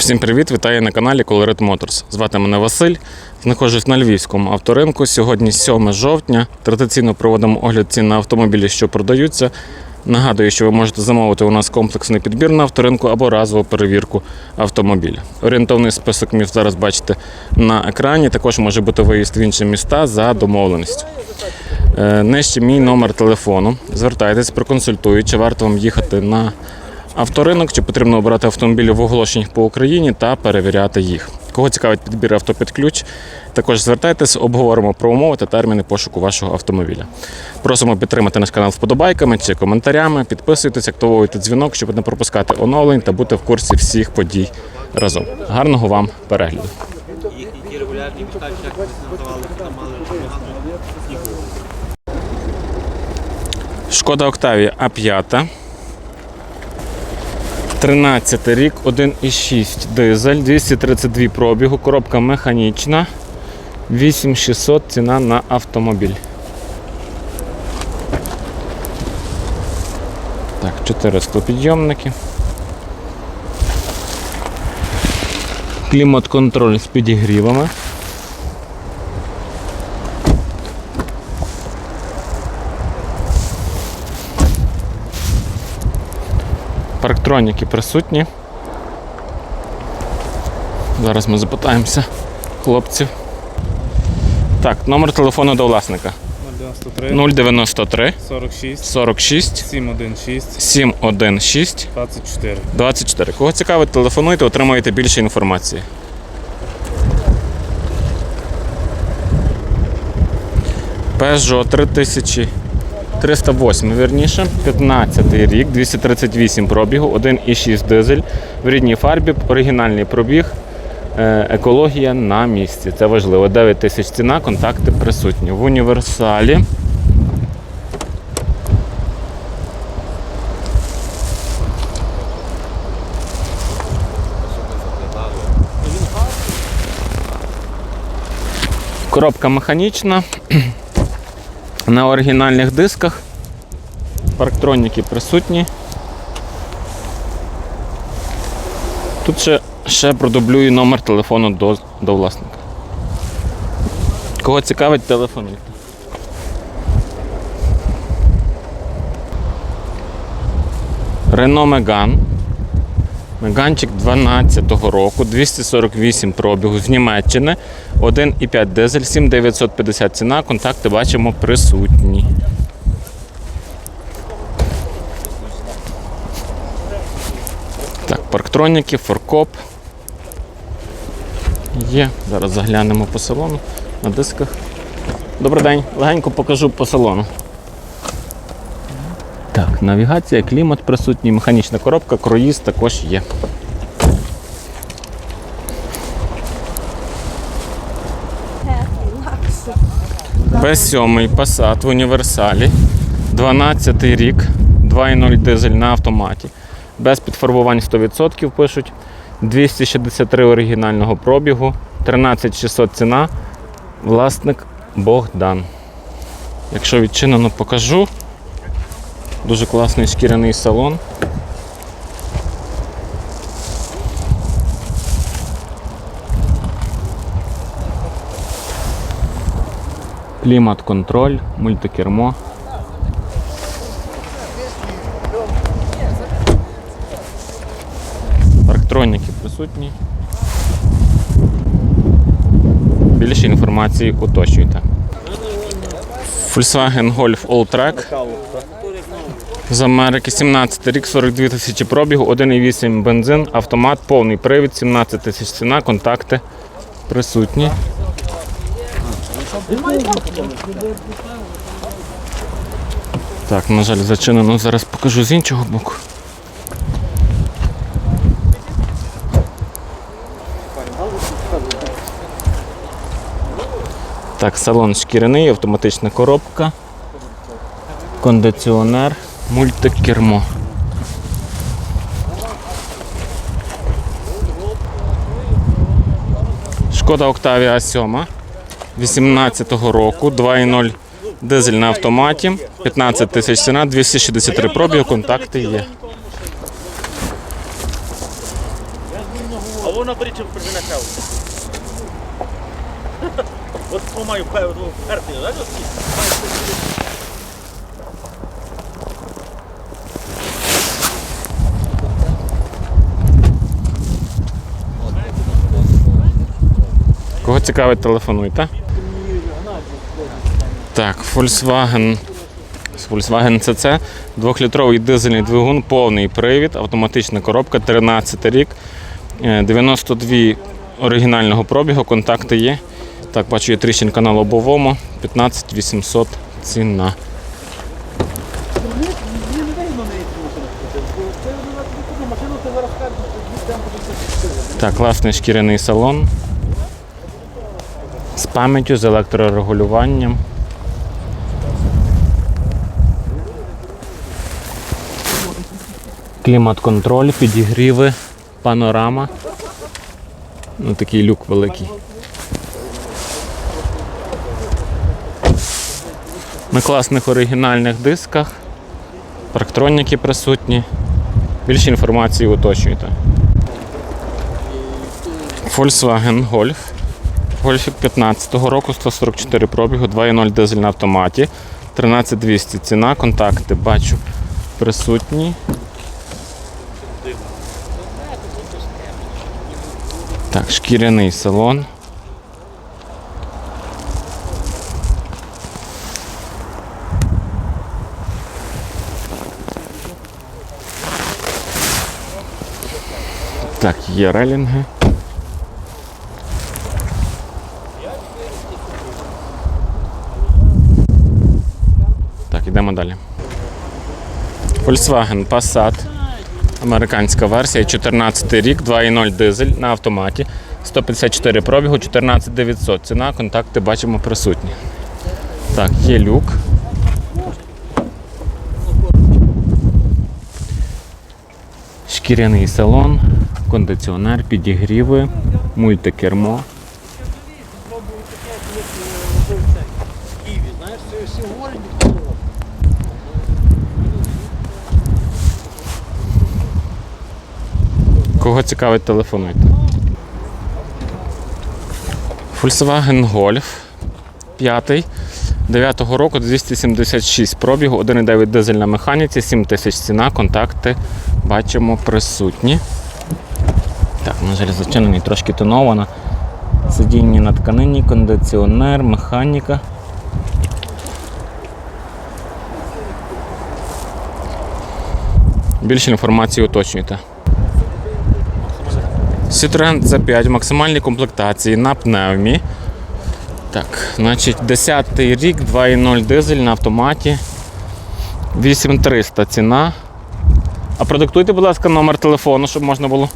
Всім привіт! Вітаю на каналі Colored Motors. Звати мене Василь. Знаходжусь на львівському авторинку. Сьогодні 7 жовтня. Традиційно проводимо огляд цін на автомобілі, що продаються. Нагадую, що ви можете замовити у нас комплексний підбір на авторинку або разову перевірку автомобіля. Орієнтовний список міст зараз бачите на екрані. Також може бути виїзд в інші міста за домовленістю. Е, Нижче мій номер телефону. Звертайтесь, проконсультую, чи варто вам їхати на авторинок, чи потрібно обирати автомобілі в оголошеннях по Україні та перевіряти їх. Кого цікавить підбір авто під ключ, також звертайтесь, обговоримо про умови та терміни пошуку вашого автомобіля. Просимо підтримати наш канал вподобайками чи коментарями. Підписуйтесь, активовуйте дзвінок, щоб не пропускати оновлень та бути в курсі всіх подій разом. Гарного вам перегляду! Шкода Октавія А5. 13 рік, 1,6 дизель, 232 пробігу, коробка механічна, 8600 ціна на автомобіль. Так, 400 підйомники. Клімат-контроль з підігрівами. Парктроніки присутні. Зараз ми запитаємося хлопців. Так, номер телефону до власника 093 093 46 46 716 716 24. 24. Кого цікавить, телефонуйте, отримаєте більше інформації. Peugeot 3000 308, вірніше, 15 рік, 238 пробігу, 1,6 дизель в рідній фарбі, оригінальний пробіг, е, екологія на місці. Це важливо. 9 тисяч ціна, контакти присутні. В універсалі. Коробка механічна. На оригінальних дисках. Парктроніки присутні. Тут ще, ще продублюю номер телефону до, до власника. Кого цікавить, телефонуйте. Renault Megane. Меганчик 12-го року, 248 пробігу з Німеччини, 1,5 дизель, 7950 ціна, контакти бачимо присутні. Так, парктроніки, форкоп. Є. Зараз заглянемо по салону на дисках. Добрий день, легенько покажу по салону. Так, навігація, клімат присутній, механічна коробка, круїз також є. Б7 Passat в універсалі. 12 рік, 2.0 дизель на автоматі. Без підфарбувань 100% пишуть. 263 оригінального пробігу, 13600 ціна. Власник Богдан. Якщо відчинено, покажу. Дуже класний шкіряний салон. Клімат-контроль, мультикермо. Парктроніки присутні. Більше інформації уточнюйте. Volkswagen Golf All-Track. З Америки 17 рік, 42 тисячі пробігу, 1,8 бензин, автомат, повний привід, 17 тисяч ціна, контакти присутні. Так, на жаль, зачинено. Зараз покажу з іншого боку. Так, салон шкіряний, автоматична коробка, кондиціонер, мультикермо. Шкода Октавія 7 18-го року, 2.0 дизель на автоматі, 15 тисяч ціна, 263 пробіг, контакти є. наперед, чи прижене каву. От що маю певну перти, знаєш, от ці? Маю перти. Цікавить, телефонуйте. Так, Volkswagen. Volkswagen CC, двохлітровий дизельний двигун, повний привід, автоматична коробка, 13 рік, е, 92 оригінального пробігу, контакти є. Так, бачу, є тріщинка на лобовому, 15 800 ціна. Так, класний шкіряний салон. З пам'яттю, з електрорегулюванням. Клімат-контроль, підігріви, панорама. Ну, такий люк великий. На класних оригінальних дисках. Парктроніки присутні. Більше інформації уточнюйте. Volkswagen Golf. Гольфік 15-го року, 144 пробігу, 2.0 дизель на автоматі, 13200 ціна, контакти бачу присутні. Так, шкіряний салон. Так, є релінги. Так, йдемо далі. Volkswagen Passat. Американська версія, 14 рік, 2.0 дизель на автоматі. 154 пробігу, 14900. Ціна, контакти бачимо присутні. Так, є люк. Шкіряний салон, кондиціонер, підігріви, мультикермо. Кого цікавить, телефонуйте. Volkswagen Golf 5 9 року 276 пробігу, 1,9 дизель на механіці, 7 тисяч ціна, контакти бачимо присутні. Так, на жаль, зачинений, трошки тоновано. Сидіння на тканині, кондиціонер, механіка. Більше інформації уточнюйте. Citroen C5 в максимальній комплектації на пневмі. Так, значить, 10 рік, 2.0 дизель на автоматі. 8300 ціна. А продиктуйте, будь ласка, номер телефону, щоб можна було.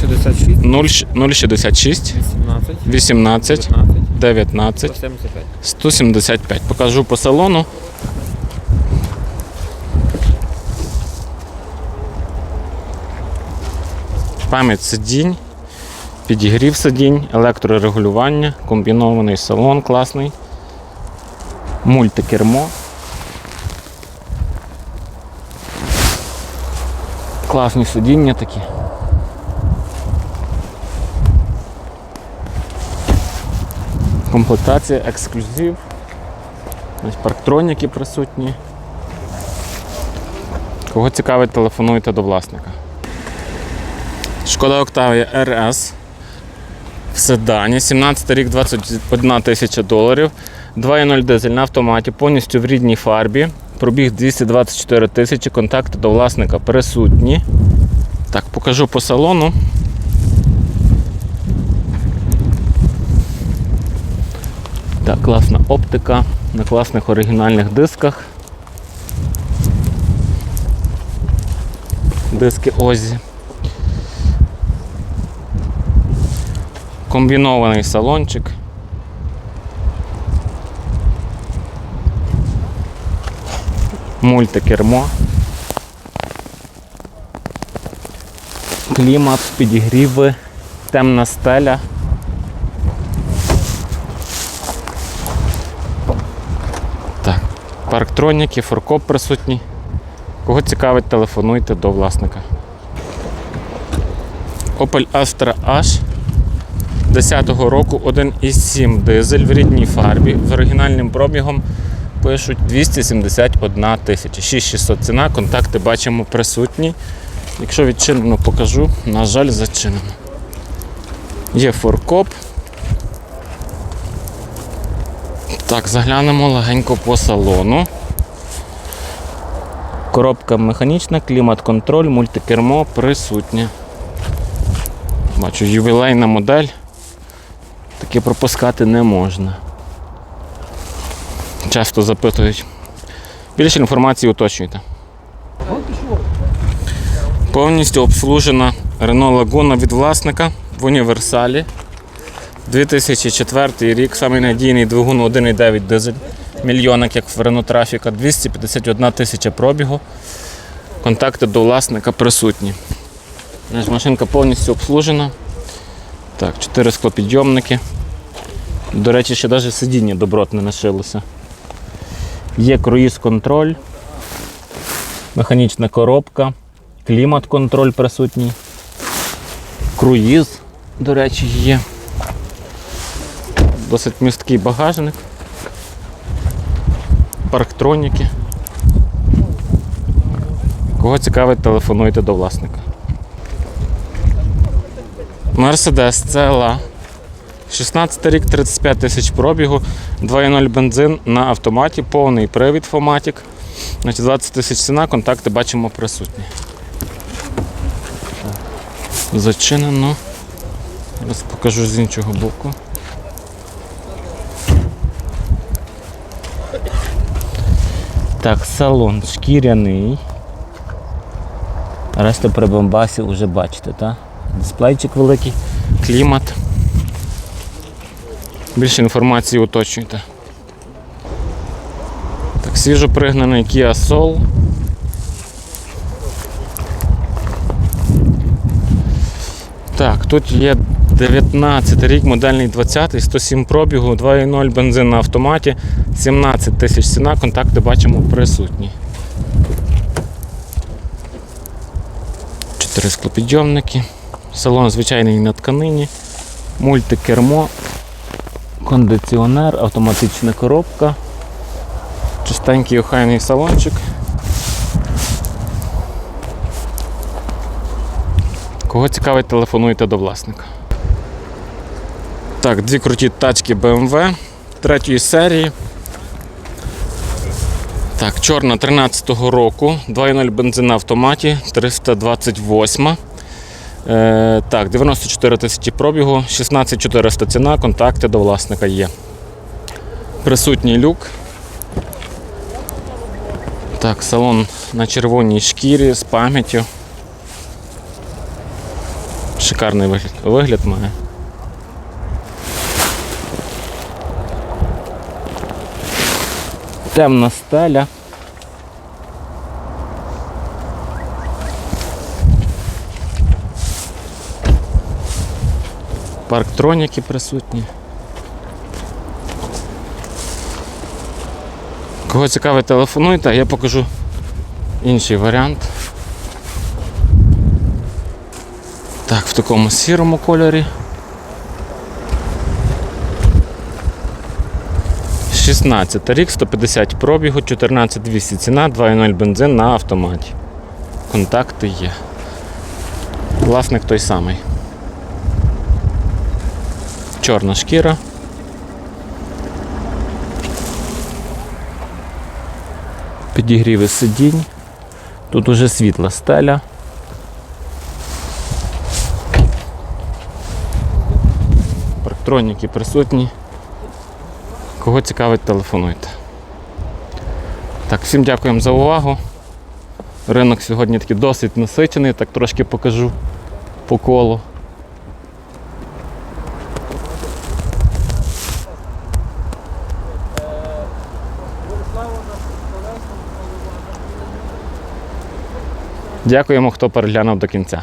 066, 0, 066 18, 18 19, 19 175. 175. Покажу по салону. Пам'ять сидінь, підігрів сидінь, електрорегулювання, комбінований салон класний, мультикермо. Класні сидіння такі. Комплектація, ексклюзив. Парктроніки присутні. Кого цікавить, телефонуйте до власника. Шкода Octavia RS в седані, 17 рік, 21 тисяча доларів, 2.0 дизель на автоматі, повністю в рідній фарбі. Пробіг 224 тисячі, контакти до власника присутні. Так, покажу по салону. Так, класна оптика на класних оригінальних дисках. Диски Озі. Комбінований салончик. Мультикермо. Клімат, підігріви, темна стеля. Так, парктроніки, форкоп присутній. Кого цікавить, телефонуйте до власника. Opel Astra H 10-го року 1,7 дизель в рідній фарбі з оригінальним пробігом пишуть 271 тисяча. 6600 ціна, контакти бачимо присутні. Якщо відчинено, покажу. На жаль, зачинено. Є форкоп. Так, заглянемо легенько по салону. Коробка механічна, клімат-контроль, мультикермо присутнє. Бачу, ювілейна модель. Таке пропускати не можна. Часто запитують. Більше інформації уточнюйте. Повністю обслужена Renault Laguna від власника в універсалі. 2004 рік, самий надійний двигун 1,9 дизель. Мільйонник, як в Renault Trafica, 251 тисяча пробігу. Контакти до власника присутні. Машинка повністю обслужена. Так, 4 склопідйомники. До речі, ще навіть сидіння добротне нашилося. Є круїз-контроль, механічна коробка, клімат-контроль присутній. Круїз, до речі, є. Досить місткий багажник. Парктроніки. Кого цікавить, телефонуйте до власника. Мерседес CLA. 16 рік, 35 тисяч пробігу, 2.0 бензин на автоматі, повний привід Фоматік. 20 тисяч ціна, контакти бачимо присутні. Зачинено. Зараз покажу з іншого боку. Так, салон шкіряний. Решта при бомбасі вже бачите, так? Дисплейчик великий, клімат. Більше інформації уточнюйте. Так, свіжо пригнаний Kia Soul. Так, тут є 19 рік, модельний 20, 107 пробігу, 2.0 бензин на автоматі, 17 тисяч ціна, контакти бачимо присутні. Чотири склопідйомники, салон звичайний на тканині, мультикермо, кондиціонер, автоматична коробка, чистенький охайний салончик. Кого цікавить, телефонуйте до власника. Так, дві круті тачки BMW третьої серії. Так, чорна 13-го року, 2.0 бензин на автоматі, 328. Е, так, 94 тисячі пробігу, 16400 ціна, контакти до власника є. Присутній люк. Так, салон на червоній шкірі з пам'яттю. Шикарний вигляд, вигляд має. Темна стеля. Парктроніки присутні. Кого цікавить, телефонуйте, а я покажу інший варіант. Так, в такому сірому кольорі. 16 рік, 150 пробігу, 14200 ціна, 2.0 бензин на автоматі. Контакти є. Власник той самий. Чорна шкіра. Підігріви сидінь. Тут уже світла стеля. Парктроніки присутні. Кого цікавить, телефонуйте. Так, всім дякуємо за увагу. Ринок сьогодні такий досить насичений, так трошки покажу по колу. Дякуємо, хто переглянув до кінця.